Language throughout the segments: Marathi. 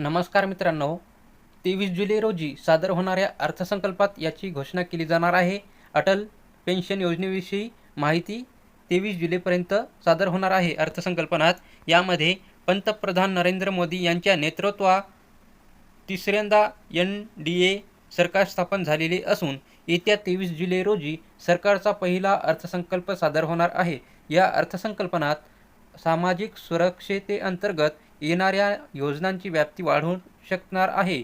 नमस्कार मित्रांनो. तेवीस जुलै रोजी सादर होणाऱ्या अर्थसंकल्पात याची घोषणा केली जाणार आहे. अटल पेन्शन योजनेविषयी माहिती तेवीस जुलैपर्यंत सादर होणार आहे अर्थसंकल्पनात. यामध्ये पंतप्रधान नरेंद्र मोदी यांच्या नेतृत्वा तिसऱ्यांदा एन डी ए सरकार स्थापन झालेले असून येत्या तेवीस जुलै रोजी सरकारचा पहिला अर्थसंकल्प सादर होणार आहे. या अर्थसंकल्पनात सामाजिक सुरक्षेतेअंतर्गत येणाऱ्या योजनांची व्याप्ती वाढवू शकणार आहे.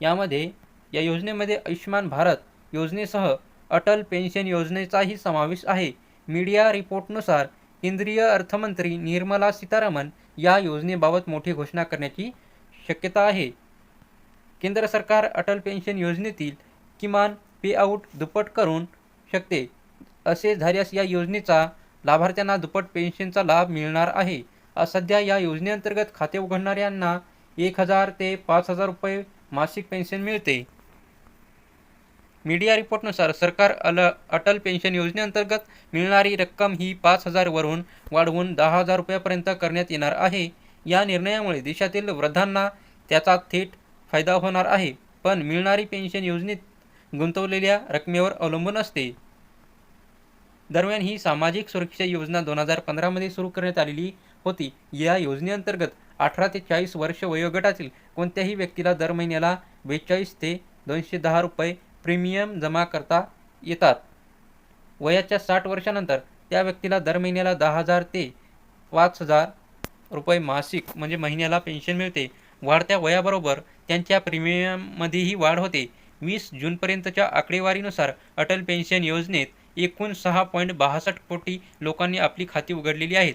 यामध्ये या योजनेमध्ये आयुष्यमान भारत योजनेसह अटल पेन्शन योजनेचाही समावेश आहे. मीडिया रिपोर्टनुसार केंद्रीय अर्थमंत्री निर्मला सीतारामन या योजनेबाबत मोठी घोषणा करण्याची शक्यता आहे. केंद्र सरकार अटल पेन्शन योजनेतील किमान पेआउट दुप्पट करून शकते. असे झाल्यास या योजनेचा लाभार्थ्यांना दुप्पट पेन्शनचा लाभ मिळणार आहे. सध्या या योजनेअंतर्गत खाते उघडणाऱ्यांना एक हजार ते पाच हजार रुपये मासिक पेन्शन मिळते. मीडिया रिपोर्टनुसार सरकार अल अटल पेन्शन योजनेअंतर्गत मिळणारी रक्कम ही पाच हजारवरून वाढवून दहा हजार रुपयापर्यंत करण्यात येणार आहे. या निर्णयामुळे देशातील वृद्धांना त्याचा थेट फायदा होणार आहे पण मिळणारी पेन्शन योजनेत गुंतवलेल्या रकमेवर अवलंबून असते. दरम्यान ही सामाजिक सुरक्षा योजना दोन हजार पंधरामध्ये सुरू करण्यात आलेली होती. या योजनेअंतर्गत अठरा ते चाळीस वर्ष वयोगटातील कोणत्याही व्यक्तीला दर महिन्याला बेचाळीस ते दोनशे दहा रुपये प्रीमियम जमा करता येतात. वयाच्या साठ वर्षानंतर त्या व्यक्तीला दर महिन्याला दहा हजार ते पाच हजार रुपये मासिक म्हणजे महिन्याला पेन्शन मिळते. वाढत्या वयाबरोबर त्यांच्या प्रीमियममध्येही वाढ होते. वीस जूनपर्यंतच्या आकडेवारीनुसार अटल पेन्शन योजनेत एकूण सहा पॉईंट बासष्ट कोटी लोकांनी आपली खाती उघडलेली आहेत.